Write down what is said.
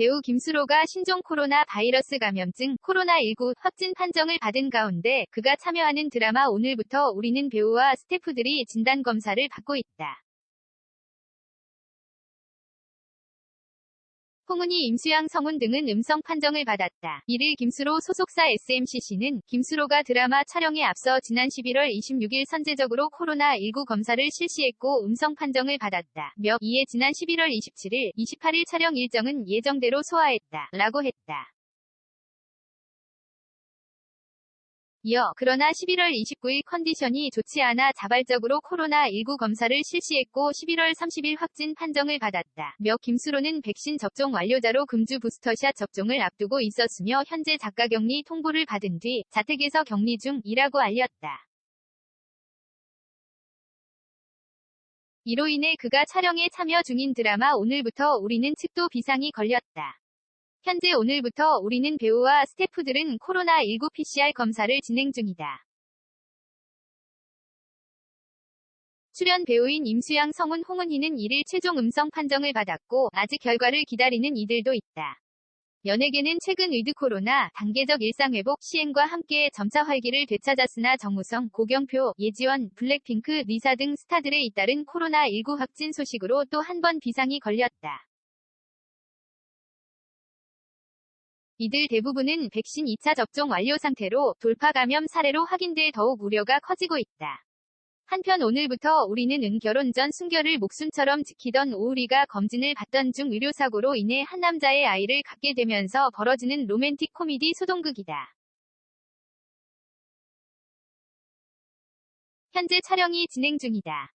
배우 김수로가 신종 코로나 바이러스 감염증 코로나19 확진 판정을 받은 가운데 그가 참여하는 드라마 오늘부터 우리는 배우와 스태프들이 진단검사를 받고 있다. 홍은희, 임수양, 성운 등은 음성 판정을 받았다. 이를 김수로 소속사 SMCC는 김수로가 드라마 촬영에 앞서 지난 11월 26일 선제적으로 코로나19 검사를 실시했고 음성 판정을 받았다. 며 이에 지난 11월 27일, 28일 촬영 일정은 예정대로 소화했다. 라고 했다. 이어 그러나 11월 29일 컨디션이 좋지 않아 자발적으로 코로나19 검사를 실시했고 11월 30일 확진 판정을 받았다. 며 김수로는 백신 접종 완료자로 금주 부스터샷 접종을 앞두고 있었으며 현재 자가격리 통보를 받은 뒤 자택에서 격리 중이라고 알렸다. 이로 인해 그가 촬영에 참여 중인 드라마 오늘부터 우리는 측도 비상이 걸렸다. 현재 오늘부터 우리는 배우와 스태프들은 코로나19 PCR 검사를 진행 중이다. 출연 배우인 임수양 성운 홍은희는 이를 최종 음성 판정을 받았고 아직 결과를 기다리는 이들도 있다. 연예계는 최근 위드 코로나 단계적 일상 회복 시행과 함께 점차 활기를 되찾았으나 정우성, 고경표, 예지원, 블랙핑크, 리사 등 스타들에 잇따른 코로나19 확진 소식으로 또 한 번 비상이 걸렸다. 이들 대부분은 백신 2차 접종 완료 상태로 돌파 감염 사례로 확인돼 더욱 우려가 커지고 있다. 한편 오늘부터 우리는 은 결혼 전 순결을 목숨처럼 지키던 오우리가 검진을 받던 중 의료사고로 인해 한 남자의 아이를 갖게 되면서 벌어지는 로맨틱 코미디 소동극이다. 현재 촬영이 진행 중이다.